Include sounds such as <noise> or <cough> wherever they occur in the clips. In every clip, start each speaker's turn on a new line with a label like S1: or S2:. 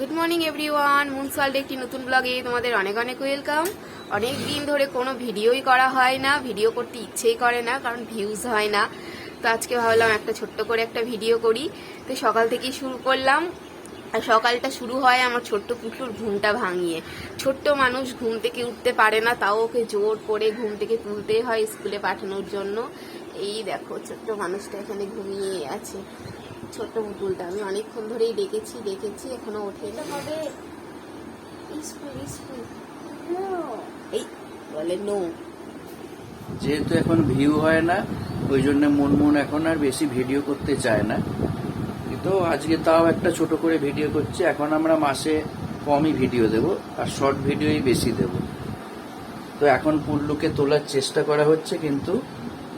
S1: Good morning everyone মুনসওয়াল্ড একটি নতুন ব্লগে তোমাদের অনেক অনেক ওয়েলকাম অনেক দিন ধরে কোনো ভিডিওই করা হয় না ভিডিও করতে ইচ্ছেই করে না, কারণ ভিউজ হয় না। তো আজকে ভাবলাম একটা ছোট্ট করে একটা ভিডিও করি। তো সকাল থেকেই শুরু করলাম। আর সকালটা শুরু হয় আমার ছোট্ট পুটলুর ঘুমটা ভাঙিয়ে। ছোট্ট মানুষ ঘুম থেকে উঠতে পারে না, তাও ওকে জোর করে ঘুম থেকে তুলতে হয় স্কুলে পাঠানোর জন্য। এই দেখো, ছোট্ট মানুষটা এখানে ঘুমিয়ে আছে। ছোট্ট পুতুলটা। আমি অনেকক্ষণ ধরেই ডেকেছি ডেকেছি এখনও স্কুল এই বলে নো
S2: যেহেতু এখন ভিউ হয় না ওই জন্য মন মন এখন আর বেশি ভিডিও করতে চায় না। তো আজকে তাও একটা ছোট করে ভিডিও করছি। এখন আমরা মাসে কমই ভিডিও দেব আর শর্ট ভিডিওই বেশি দেব। তো এখন পুল্লুকে তোলার চেষ্টা করা হচ্ছে কিন্তু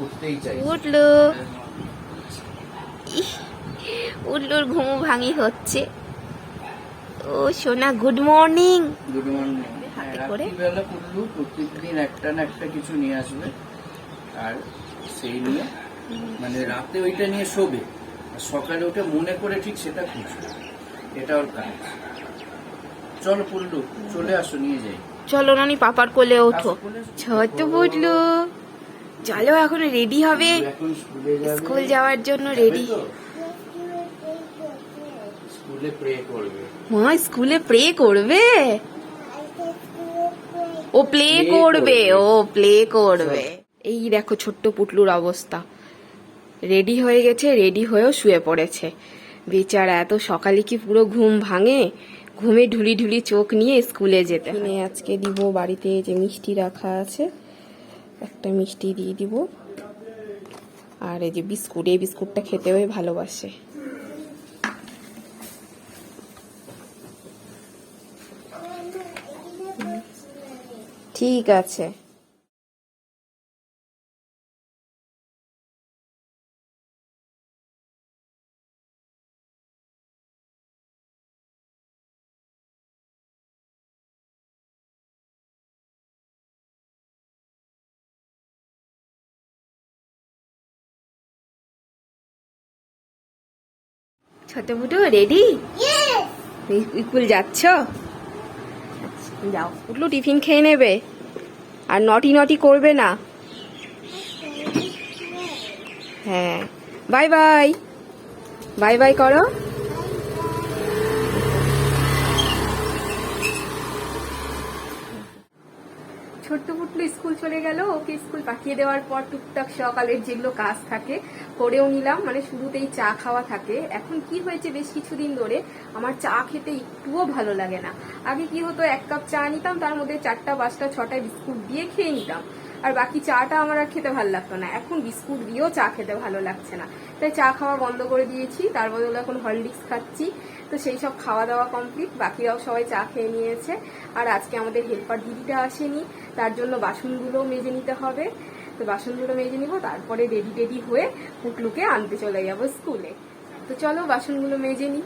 S2: উঠতেই চাই
S1: উঠল। ইহ, উঠলোর ঘুম ভাঙি হচ্ছে। ও সোনা গুড মর্নিং
S2: গুড মর্নিং
S1: হাতে করে?
S2: রাত্রিবেলা প্রত্যেকদিন একটা না একটা কিছু নিয়ে আসবে। আর সেই নিয়ে মানে রাতে ওইটা নিয়ে শোবে। আর সকালে ওটা মনে করে ঠিক সেটা খুঁজবে এটা ওর কাজ। চলো পুল্লু চলে আসো নিয়ে যাই।
S1: চলো নানি পাপার কোলে ওঠো।
S2: এসো।
S1: বুঝলো চলো এখন রেডি হবে।
S2: স্কুলে
S1: যাওয়ার জন্য রেডি?
S2: স্কুলে প্রে করবে।
S1: মা স্কুলে প্রে করবে? ও প্লে করবে। ও প্লে করবে। এই দেখো ছোট্ট পুটলুর অবস্থা। রেডি হয়ে গেছে রেডি হয়েও শুয়ে পড়েছে। বেচারা এত সকালে কি পুরো ঘুম ভাঙে? ঘুমে ঢুলি ঢুলি চোখ নিয়ে স্কুলে যেতে কিনে আজকে দিব বাড়িতে যে মিষ্টি রাখা আছে একটা মিষ্টি দিয়ে দিব। আর এই যে বিস্কুট এই বিস্কুটটা খেতেও ভালোবাসে। ঠিক আছে। ছোট বুটু রেডি স্কুল যাচ্ছ? যাও। উঠল টিফিন খেয়ে নেবে। আর নটি নটি করবে না। হ্যাঁ। বাই বাই বাই বাই করো। ছোট্ট পুটলু স্কুল চলে গেল। ওকে স্কুল পাঠিয়ে দেওয়ার পর টুকটাক সকালের যেগুলো কাজ থাকে, করেও নিলাম। মানে শুরুতেই চা খাওয়া থাকে। এখন কি হয়েছে বেশ কিছুদিন ধরে আমার চা খেতে একটুও ভালো লাগে না। আগে কি হতো, এক কাপ চা নিতাম, তার মধ্যে চারটা, পাঁচটা ছটা বিস্কুট দিয়ে খেয়ে নিতাম। আর বাকি চাটা আমার আর খেতে ভালো লাগতো না। এখন বিস্কুট দিয়েও চা খেতে ভালো লাগছে না। তাই চা খাওয়া বন্ধ করে দিয়েছি। তার বদলে এখন হরলিক্স খাচ্ছি। তো সেই সব খাওয়া দাওয়া কমপ্লিট। বাকিরাও সবাই চা খেয়ে নিয়েছে। আর আজকে আমাদের হেল্পার দিদিটা আসেনি। তার জন্য বাসনগুলো মেজে নিতে হবে। তো বাসনগুলো মেজে নিব। তারপরে রেডি টেডি হয়ে পুটলুকে আনতে চলে যাব স্কুলে। তো চলো বাসনগুলো মেজে নিই।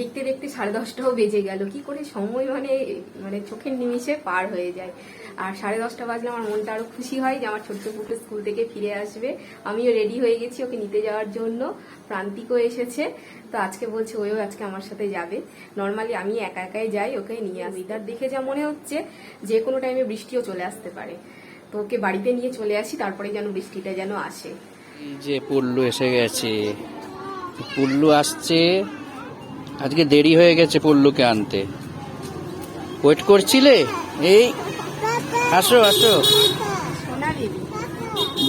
S1: দেখতে দেখতে সাড়ে দশটাও বেজে গেল। কি করে সময় মানে মানে চোখের নিমিষে পার হয়ে যায়। আর সাড়ে দশটা বাজলে আমার মনটা আরও খুশি হয় যে আমার ছোট্ট পুটু স্কুল থেকে ফিরে আসবে। আমিও রেডি হয়ে গেছি ওকে নিতে যাওয়ার জন্য। প্রান্তিকও এসেছে। তো আজকে বলছে ওও আজকে আমার সাথে যাবে। নর্মালি আমি একা একাই যাই, ওকে নিয়ে আসি। তার দেখে যা মনে হচ্ছে যে কোনো টাইমে বৃষ্টিও চলে আসতে পারে। তো ওকে বাড়িতে নিয়ে চলে আসি, তারপরে যেন বৃষ্টিটা যেন আসে।
S2: যে পুল্লু এসে গেছে। পুল্লু আসছে। আজকে দেরি হয়ে গেছে পল্লুকে আনতে। ওয়েট করছিলে? এই আসো আসো।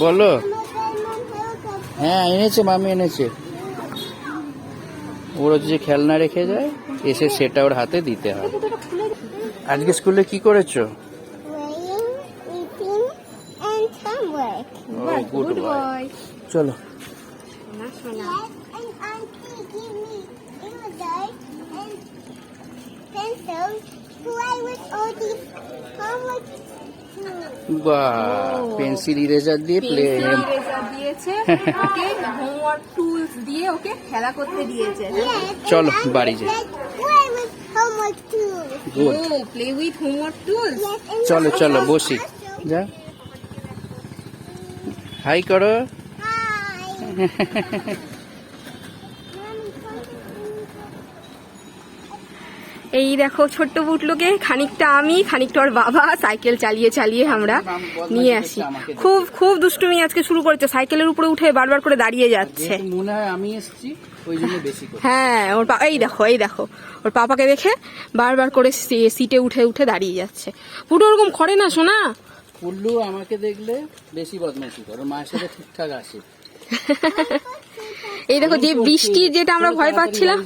S2: বলো। হ্যাঁ এনেছে মামি এনেছে। ওর যে খেলনা রেখে যায় এসে সেটা ওর হাতে দিতে হয়। আজকে স্কুলে কি করেছ? চলো। colors পেন্সিল ইরেজার দিয়ে প্লে
S1: দিয়েছে ওকে <laughs>
S2: চলো বাড়ি যাই।
S1: প্লে উইথ হোমওয়ার্ক টুলস
S2: চলো চলো বসি। যা। হাই করো <laughs>
S1: এই দেখো ছোট্ট পুটলুকে খানিকটা আমি খানিকটা ওর বাবা সাইকেল চালিয়ে চালিয়ে আমরা নিয়ে আসি। খুব খুব দুষ্টুমি আজকে শুরু করেছে। সাইকেলের উপরে উঠে বারবার করে দাঁড়িয়ে যাচ্ছে।
S2: মনে হয় আমি এসেছি
S1: হ্যাঁ ওর এই দেখো এই দেখো। ওর পাপাকে দেখে বারবার করে সিটে উঠে উঠে দাঁড়িয়ে যাচ্ছে। পুরো ওরকম করে না শোনা
S2: পুল্লু আমাকে দেখলে বেশি বদমাইশি করে। মায়ের সাথে ঠিকঠাক আসে।
S1: এই দেখো যে বৃষ্টি যেটা আমরা ভয় পাচ্ছিলাম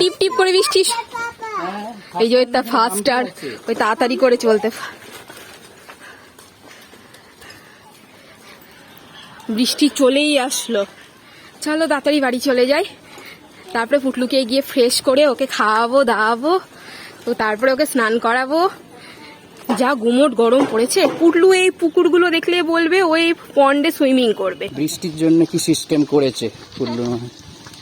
S1: টিপ টিপ করে বৃষ্টি এই যে ওইটা ফার্স্ট আর ওই তাড়াতাড়ি করে চলতে বৃষ্টি চলেই আসলো। চলো তাড়াতাড়ি বাড়ি চলে যাই। তারপরে পুটলুকে গিয়ে ফ্রেশ করে ওকে খাওয়াবো, দাওয়াবো তো তারপরে ওকে স্নান করাবো। যা গুমোট গরম পড়েছে। পুটলু এই পুকুরগুলো দেখলে বলবে ওই পন্ডে সুইমিং করবে।
S2: বৃষ্টির জন্য কি সিস্টেম করেছে পুল্লু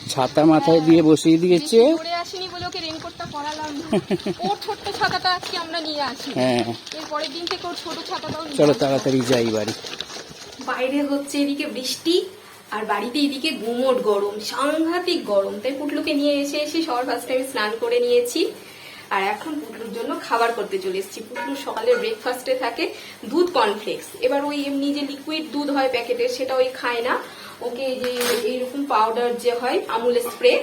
S2: ছাতা মাথায় দিয়ে বসিয়ে দিয়েছে।
S1: পরে আসেনি বলে ওকে রেনকোটটা পরালাম। ওর ছোট্ট ছাতাটা আজকে আমরা নিয়ে আসি।
S2: হ্যাঁ।
S1: এর পরের দিন থেকে ওর ছোট ছাতাটাও
S2: চলো তাড়াতাড়ি যাই বাড়ি।
S1: বাইরে হচ্ছে এদিকে বৃষ্টি আর বাড়িতে এদিকে গুমোট গরম সাংঘাতিক গরম। তাই পুটলুকে নিয়ে এসে এসে সবার ফার্স্ট টাইম স্নান করে নিয়েছি। আর এখন পুটলুর জন্য খাবার করতে চলে এসেছি। পুটলু সকালে ব্রেকফাস্টে থাকে দুধ কর্নফ্লেক্স এবার ওই এমনি যে লিকুইড দুধ হয় প্যাকেটের সেটা ওই খায় না। ওকে এই যে এইরকম পাউডার যে হয় আমুল স্প্রে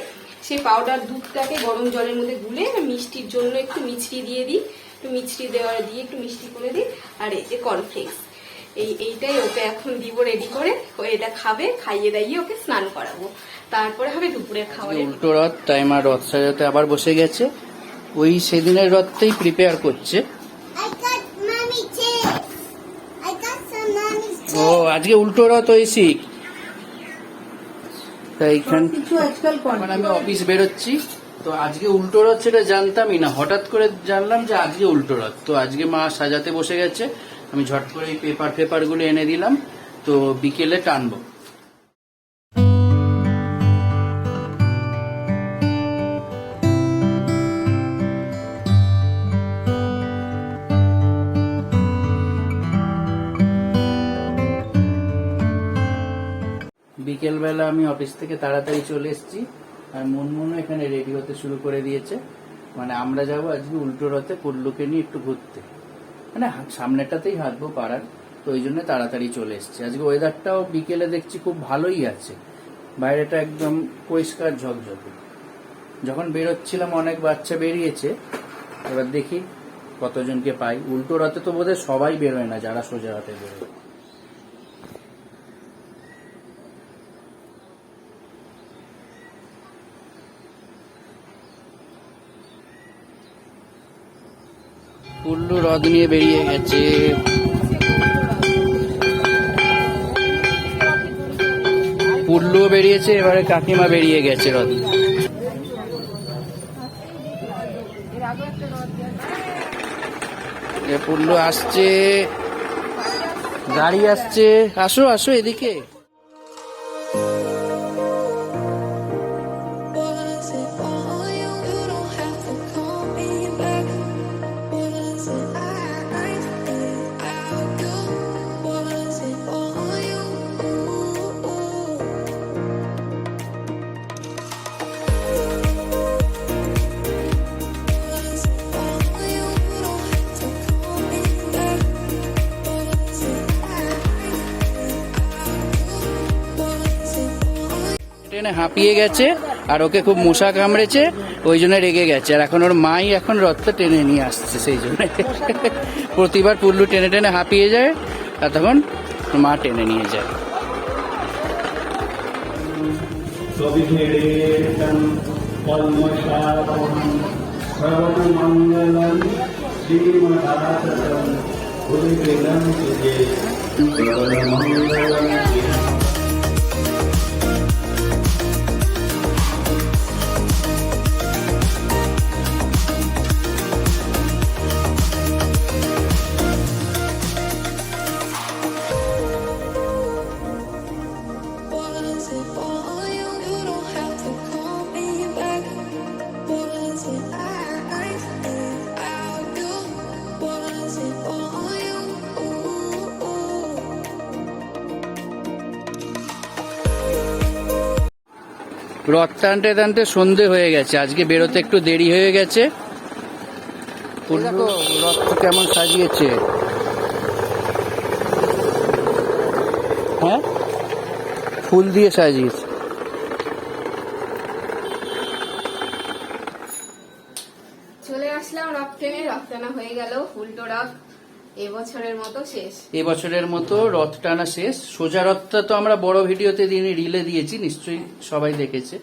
S1: সেই পাউডার দুধটাকে গরম জলের মধ্যে গুলে মিষ্টির জন্য একটু মিছরি দিয়ে দিই একটু মিছরি দেওয়া দিয়ে একটু মিষ্টি করে দিই আর এই যে কর্নফ্লেক্স এই এইটাই ওকে এখন দিব রেডি করে ও এটা খাবে খাইয়ে দাইয়ে ওকে স্নান করাবো। তারপরে হবে দুপুরের খাবারের
S2: উল্টো রথ টাইম আর রথ সাজাতে আবার বসে গেছে। ওই সেদিনের রথটাই প্রিপেয়ার করছে। ও আজকে উল্টো রথ ওই শিখ। তাই এইখান
S3: কিছু আজকাল
S2: মানে আমি অফিস বেরোচ্ছি তো আজকে উল্টো রথ সেটা জানতামই না। হঠাৎ করে জানলাম যে আজকে উল্টো রথ। তো আজকে মা সাজাতে বসে গেছে আমি ঝট করে এই পেপার ফেপারগুলো এনে দিলাম তো বিকেলে টানবো। বিকেলবেলা আমি অফিস থেকে তাড়াতাড়ি চলে এসেছি, আর মনমনও এখানে রেডি হতে শুরু করে দিয়েছে। মানে আমরা যাব আজকে উল্টো রথে পল্লুকে নিয়ে একটু ঘুরতে। মানে সামনেটাতেই হাঁটবো পাড়ার, তো ওই জন্য তাড়াতাড়ি চলে এসেছি। আজকে ওয়েদারটাও বিকেলে দেখছি খুব ভালোই আছে। বাইরেটা একদম পরিষ্কার ঝকঝকে। যখন বেরোচ্ছিলাম, অনেক বাচ্চা বেরিয়েছে। এবার দেখি কতজনকে পাই। উল্টো রথে তো বোধহয় সবাই বেরোয় না, যারা সোজা রথে বেরোয়। পুল্লু হ্রদ নিয়ে বেরিয়ে গেছে। পুল্লু বেরিয়েছে, এবারে কাকিমা বেরিয়ে গেছে এ পুল্লু আসছে, গাড়ি আসছে। আসো আসো এদিকে। মানে হাঁপিয়ে গেছে আর ওকে খুব মশা কামড়েছে, ওই জন্য রেগে গেছে। আর এখন ওর মাই এখন রথটা টেনে নিয়ে আসছে সেই জন্য। প্রতিবার পুল্লু টেনে টেনে হাঁপিয়ে যায়, আর তখন মা টেনে নিয়ে যায়। রথ টানতে টানতে সন্ধে হয়ে গেছে। আজকে বেরোতে একটু দেরি হয়ে গেছে। রথ কেমন সাজিয়েছে। হ্যাঁ? ফুল দিয়ে সাজিয়েছে
S1: চলে আসলাম রথ টেনে রথ টানা হয়ে গেল ফুলটো রথ এবছরের মতো শেষ।
S2: এবছরের মতো রথ টানা শেষ। সোজা রথটা তো আমরা বড় ভিডিওতে দিন রিলে দিয়েছি নিশ্চয়ই সবাই দেখেছে।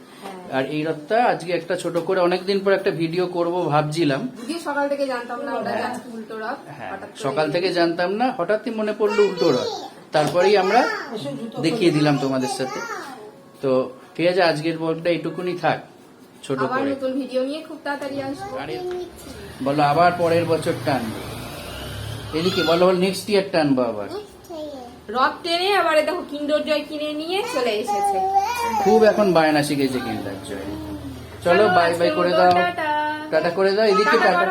S2: আর এই রথটা আজকে একটা ছোট করে অনেকদিন পর একটা ভিডিও করব ভাবছিলাম।
S1: সকাল থেকে জানতাম না আমরা উল্টো রথ।
S2: হ্যাঁ সকাল থেকে জানতাম না হঠাৎই মনে পড়ল উল্টো রথ। তারপরেই আমরা দেখিয়ে দিলাম তোমাদের সাথে। তো ঠিক আছে আজকের ব্লগটা এইটুকুনি থাক ছোট করে।
S1: নতুন ভিডিও নিয়ে খুব তাড়াতাড়ি আসব।
S2: বলো আবার পরের বছর টানবো। এদিকে বলো নেক্সট ইয়ার টানবো বাবা
S1: রথ টেনে আবার দেখো কিন্ডর জয় কিনে নিয়ে চলে এসেছে।
S2: খুব এখন বায়না শিখেছে কিন্ডার জয়। চলো বাই বাই করে দাও।
S1: টাটা।
S2: করে দাও এদিকে
S1: টাটা।